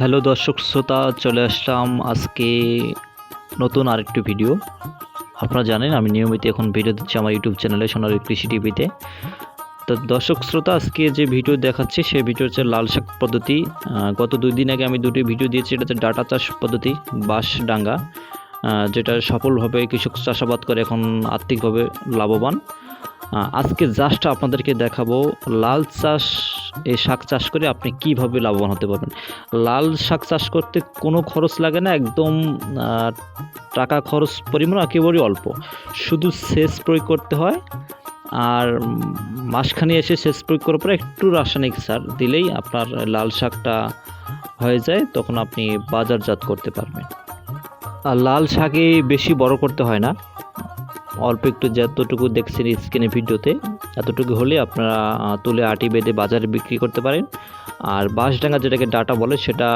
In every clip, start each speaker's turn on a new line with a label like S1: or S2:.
S1: Hello দর্শক শ্রোতা, চলে আসলাম আজকে নতুন আরেকটি ভিডিও। আপনারা জানেন, আমি নিয়মিত এখন ভিডিও দিচ্ছি আমার ইউটিউব চ্যানেলে, সোনালী কৃষি টিভিতে। তো দর্শক শ্রোতা, আজকে যে ভিডিও দেখাচ্ছি, সেই ভিডিও হচ্ছে লাল শাক পদ্ধতি। গত দুই দিন আগে আমি দুটি ভিডিও দিয়েছি এটা হচ্ছে ডাটা চাষ পদ্ধতি বাঁশডাঙ্গা ডাঙ্গা যেটা সফলভাবে কৃষক চাষাবাদ করে এখন আর্থিকভাবে লাভবান। আজকে জাস্ট আপনাদেরকে দেখাবো লাল চাষ এই শাক চাষ করে আপনি কীভাবে লাভবান হতে পারবেন? লাল শাক চাষ করতে কোনো খরচ লাগে না, একদম টাকা খরচ পরিমাণ একেবারেই অল্প। শুধু সেচ প্রয়োগ করতে হয়, আর মাসখানি এসে সেচ প্রয়োগ করার পরে একটু রাসায়নিক সার দিলেই আপনার লাল শাকটা হয়ে যায়, তখন আপনি বাজারজাত করতে পারবেন। আর লাল শাকে বেশি বড় করতে হয় না অল্প একটু যতটুকু দেখছেন স্ক্রিনে ভিডিওতে, এতটুকু হলে আপনারা তুলে আটি বেঁধে বাজারে বিক্রি করতে পারেন। আর বাঁশডাঙ্গা যেটাকে ডাটা বলে, সেটা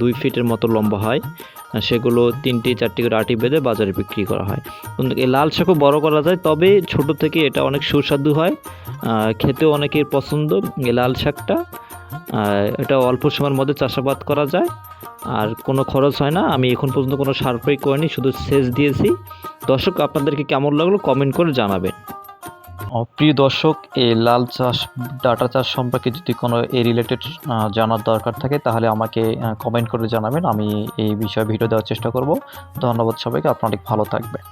S1: দুই ফিটের মতো লম্বা হয়। সেগুলো তিনটি চারটি করে আটি বেঁধে বাজারে বিক্রি করা হয়। কিন্তু এই লাল শাকও বড় করা যায়, তবে ছোট থেকে এটা অনেক সুস্বাদু হয়। খেতেও অনেকের পছন্দ এই লাল শাকটা। এটা অল্প সময়ের মধ্যে চাষাবাদ করা যায়। আর কোনো খরচ হয় না। আমি এখন পর্যন্ত কোনো সার প্রয়োগ করিনি, শুধু সেচ দিয়েছি। দর্শক, আপনাদেরকে কেমন লাগল কমেন্ট করে জানাবেন। প্রিয় দর্শক, এই লাল চাষ, ডাটা চাষ সম্পর্কে যদি কোনো এ রিলেটেড জানার দরকার থাকে, তাহলে আমাকে কমেন্ট করে জানাবেন। আমি এই বিষয়ে ভিডিও দেওয়ার চেষ্টা করব। ধন্যবাদ সবাইকে, আপনারা ভালো থাকবেন।